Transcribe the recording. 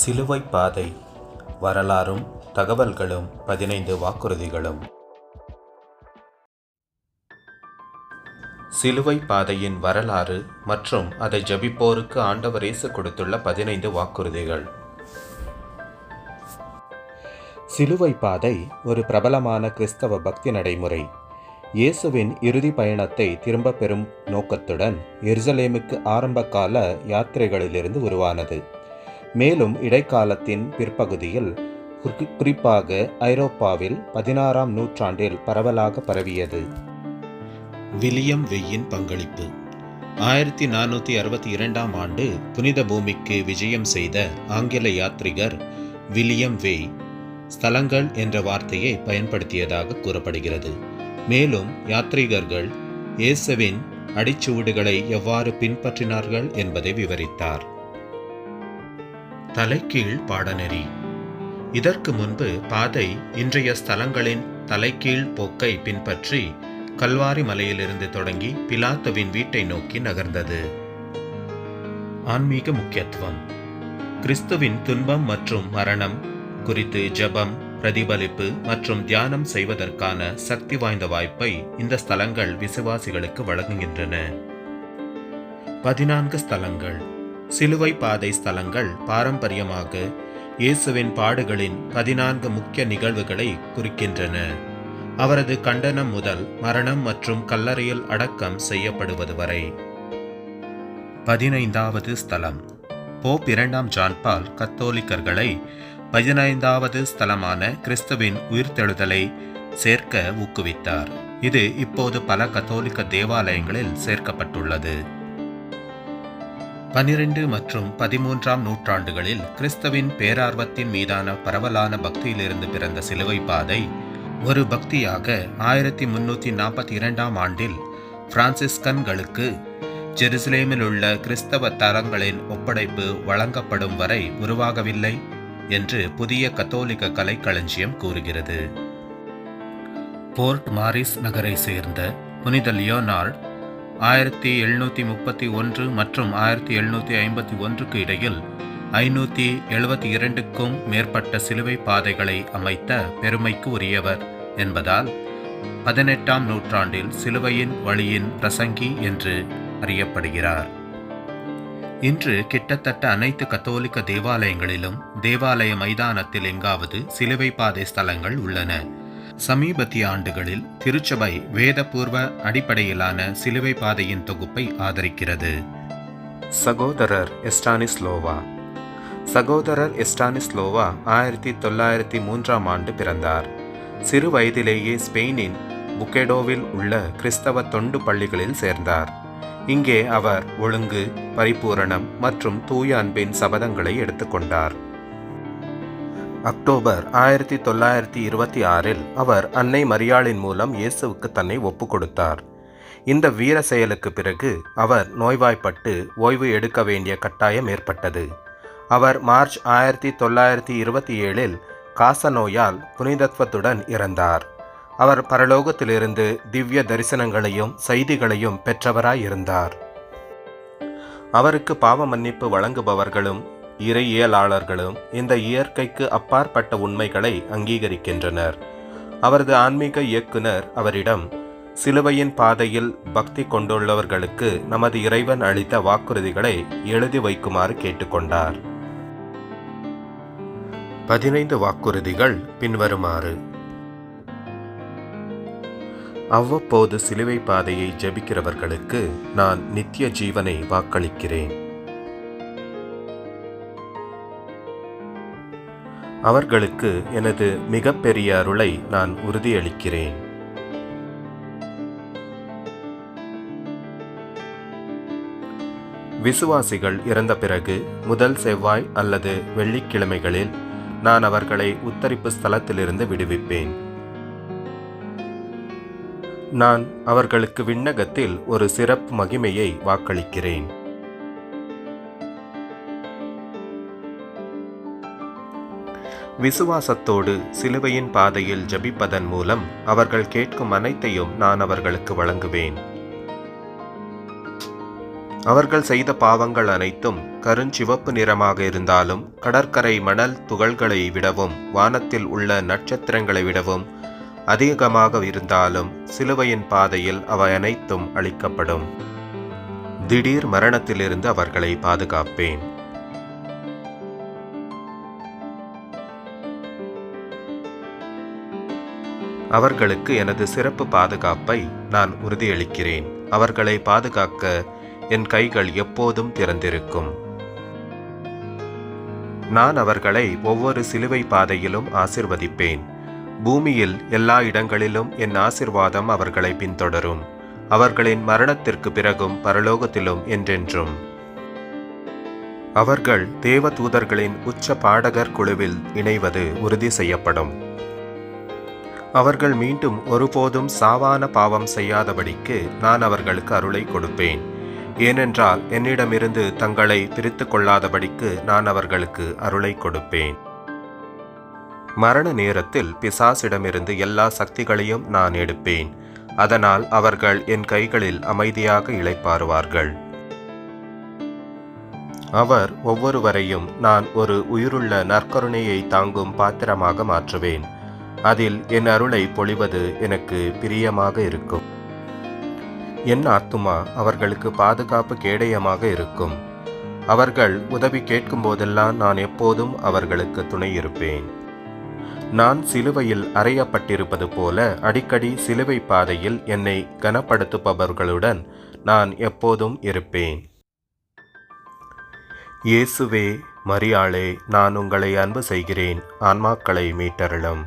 சிலுவை பாதை வரலாறும் தகவல்களும் பதினைந்து வாக்குறுதிகளும். சிலுவை பாதையின் வரலாறு மற்றும் அதை ஜபிப்போருக்கு ஆண்டவர் இயேசு கொடுத்துள்ள பதினைந்து வாக்குறுதிகள். சிலுவை பாதை ஒரு பிரபலமான கிறிஸ்தவ பக்தி நடைமுறை. இயேசுவின் இறுதி பயணத்தை திரும்பப் பெறும் நோக்கத்துடன் எருசலேமுக்கு ஆரம்பகால யாத்திரைகளிலிருந்து உருவானது. மேலும் இடைக்காலத்தின் பிற்பகுதியில் குறி- குறிப்பாக ஐரோப்பாவில் பதினாறாம் நூற்றாண்டில் பரவலாக பரவியது. வில்லியம் வெய்யின் பங்களிப்பு. ஆயிரத்தி நானூற்றி அறுபத்தி இரண்டாம் ஆண்டு புனித பூமிக்கு விஜயம் செய்த ஆங்கில யாத்ரிகர் வில்லியம் வெய் ஸ்தலங்கள் என்ற வார்த்தையை பயன்படுத்தியதாக கூறப்படுகிறது. மேலும் யாத்ரீகர்கள் இயேசுவின் அடிச்சுவடுகளை எவ்வாறு பின்பற்றினார்கள் என்பதை விவரித்தார். தலைகீழ் பாடநெறி. இதற்கு முன்பு பாதை இன்றைய ஸ்தலங்களின் தலைகீழ் போக்கை பின்பற்றி கல்வாரி மலையிலிருந்து தொடங்கி பிலாத்துவின் வீட்டை நோக்கி நகர்ந்தது. ஆன்மீக முக்கியத்துவம். கிறிஸ்துவின் துன்பம் மற்றும் மரணம் குறித்து ஜபம் பிரதிபலிப்பு மற்றும் தியானம் செய்வதற்கான சக்தி வாய்ந்த வாய்ப்பை இந்த ஸ்தலங்கள் விசுவாசிகளுக்கு வழங்குகின்றன. பதினான்கு ஸ்தலங்கள். சிலுவை பாதை ஸ்தலங்கள் பாரம்பரியமாக இயேசுவின் பாடுகளின் பதினான்கு முக்கிய நிகழ்வுகளை குறிக்கின்றன. அவரது கண்டனம் முதல் மரணம் மற்றும் கல்லறையில் அடக்கம் செய்யப்படுவது வரை. பதினைந்தாவது ஸ்தலம். போப் இரண்டாம் ஜான்பால் கத்தோலிக்கர்களை பதினைந்தாவது ஸ்தலமான கிறிஸ்துவின் உயிர்த்தெழுதலை சேர்க்க ஊக்குவித்தார். இது இப்போது பல கத்தோலிக்க தேவாலயங்களில் சேர்க்கப்பட்டுள்ளது. பனிரெண்டு மற்றும் பதிமூன்றாம் நூற்றாண்டுகளில் கிறிஸ்தவின் பேரார்வத்தின் மீதான பரவலான பக்தியிலிருந்து பிறந்த சிலுவை பாதை ஒரு பக்தியாக ஆயிரத்தி முன்னூற்றி நாற்பத்தி இரண்டாம் ஆண்டில் பிரான்சிஸ்கன்களுக்கு ஜெருசலேமில் உள்ள கிறிஸ்தவ தரங்களின் ஒப்படைப்பு வழங்கப்படும் வரை உருவாகவில்லை என்று புதிய கத்தோலிக்க கலைக்களஞ்சியம் கூறுகிறது. போர்ட் மாரிஸ் நகரை சேர்ந்த புனித லியோனார்ட் ஆயிரத்தி எழுநூற்றி முப்பத்தி ஒன்று மற்றும் ஆயிரத்தி எழுநூற்றி ஐம்பத்தி ஒன்றுக்கு இடையில் ஐநூற்றி எழுபத்தி இரண்டுக்கும் மேற்பட்ட சிலுவை பாதைகளை அமைத்த பெருமைக்கு உரியவர் என்பதால் பதினெட்டாம் நூற்றாண்டில் சிலுவையின் வழியின் பிரசங்கி என்று அறியப்படுகிறார். இன்று கிட்டத்தட்ட அனைத்து கத்தோலிக்க தேவாலயங்களிலும் தேவாலய மைதானத்தில் எங்காவது சிலுவை பாதை ஸ்தலங்கள் உள்ளன. சமீபத்திய ஆண்டுகளில் திருச்சபை வேதபூர்வ அடிப்படையிலான சிலுவை பாதையின் தொகுப்பை ஆதரிக்கிறது. சகோதரர் எஸ்டானிஸ்லோவா. சகோதரர் எஸ்டானிஸ்லோவா ஆயிரத்தி தொள்ளாயிரத்தி மூன்றாம் ஆண்டு பிறந்தார். சிறு வயதிலேயே ஸ்பெயினின் புக்கெடோவில் உள்ள கிறிஸ்தவ தொண்டு பள்ளிகளில் சேர்ந்தார். இங்கே அவர் ஒழுங்கு பரிபூரணம் மற்றும் தூய அன்பின் சபதங்களை எடுத்துக்கொண்டார். அக்டோபர் ஆயிரத்தி தொள்ளாயிரத்தி இருபத்தி ஆறில் அவர் அன்னை மரியாளின் மூலம் இயேசுவுக்கு தன்னை ஒப்புக் கொடுத்தார் இந்த வீர செயலுக்கு பிறகு அவர் நோய்வாய்ப்பட்டு ஓய்வு எடுக்க வேண்டிய கட்டாயம் ஏற்பட்டது. அவர் மார்ச் ஆயிரத்தி தொள்ளாயிரத்தி இருபத்தி ஏழில் காச நோயால் புனிதத்துவத்துடன் இறந்தார். அவர் பரலோகத்திலிருந்து திவ்ய தரிசனங்களையும் செய்திகளையும் பெற்றவராயிருந்தார் அவருக்கு பாவ மன்னிப்பு வழங்குபவர்களும் இறையியலாளர்களும் இந்த இயற்கைக்கு அப்பாற்பட்ட உண்மைகளை அங்கீகரிக்கின்றனர். அவரது ஆன்மீக இயக்குனர் அவரிடம் சிலுவையின் பாதையில் பக்தி கொண்டுள்ளவர்களுக்கு நமது இறைவன் அளித்த வாக்குறுதிகளை எழுதி வைக்குமாறு கேட்டுக்கொண்டார். பதினைந்து வாக்குறுதிகள் பின்வருமாறு. அவ்வப்போது சிலுவை பாதையை ஜெபிக்கிறவர்களுக்கு நான் நித்திய ஜீவனை வாக்களிக்கிறேன். அவர்களுக்கு எனது மிகப்பெரிய அருளை நான் உறுதியளிக்கிறேன். விசுவாசிகள் இறந்த பிறகு முதல் செவ்வாய் அல்லது வெள்ளிக்கிழமைகளில் நான் அவர்களை உத்தரிப்பு ஸ்தலத்திலிருந்து விடுவிப்பேன். நான் அவர்களுக்கு விண்ணகத்தில் ஒரு சிறப்பு மகிமையை வாக்களிக்கிறேன். விசுவாசத்தோடு சிலுவையின் பாதையில் ஜபிப்பதன் மூலம் அவர்கள் கேட்கும் அனைத்தையும் நான் அவர்களுக்கு வழங்குவேன். அவர்கள் செய்த பாவங்கள் அனைத்தும் கருஞ்சிவப்பு நிறமாக இருந்தாலும் கடற்கரை மணல் துகள்களை விடவும் வானத்தில் உள்ள நட்சத்திரங்களை விடவும் அதிகமாக இருந்தாலும் சிலுவையின் பாதையில் அவை அனைத்தும் அழிக்கப்படும். திடீர் மரணத்திலிருந்து அவர்களை பாதுகாப்பேன். அவர்களுக்கு எனது சிறப்பு பாதுகாப்பை நான் உறுதியளிக்கிறேன். அவர்களை பாதுகாக்க என் கைகள் எப்போதும் திறந்திருக்கும். நான் அவர்களை ஒவ்வொரு சிலுவை பாதையிலும் ஆசிர்வதிப்பேன். பூமியில் எல்லா இடங்களிலும் என் ஆசிர்வாதம் அவர்களை பின்தொடரும். அவர்களின் மரணத்திற்கு பிறகும் பரலோகத்திலும் என்றென்றும். அவர்கள் தேவ தூதர்களின் உச்ச பாடகர் குழுவில் இணைவது உறுதி செய்யப்படும். அவர்கள் மீண்டும் ஒருபோதும் சாவான பாவம் செய்யாதபடிக்கு நான் அவர்களுக்கு அருளை கொடுப்பேன். ஏனென்றால் என்னிடமிருந்து தங்களை பிரித்து கொள்ளாதபடிக்கு நான் அவர்களுக்கு அருளை கொடுப்பேன். மரண நேரத்தில் பிசாசிடமிருந்து எல்லா சக்திகளையும் நான் எடுப்பேன். அதனால் அவர்கள் என் கைகளில் அமைதியாக இளைப்பாறுவார்கள். அவர் ஒவ்வொருவரையும் நான் ஒரு உயிருள்ள நற்கருணையை தாங்கும் பாத்திரமாக மாற்றுவேன். அதில் என் அருளை பொழிவது எனக்கு பிரியமாக இருக்கும். என் ஆத்துமா அவர்களுக்கு பாதுகாப்பு கேடயமாக இருக்கும். அவர்கள் உதவி கேட்கும் போதெல்லாம் நான் எப்போதும் அவர்களுக்கு துணை இருப்பேன். நான் சிலுவையில் அறையப்பட்டிருப்பது போல அடிக்கடி சிலுவை பாதையில் என்னை கனப்படுத்துபவர்களுடன் நான் எப்போதும் இருப்பேன். இயேசுவே மரியாளே நான் உங்களை அன்பு செய்கிறேன். ஆன்மாக்களை மீட்டருளும்.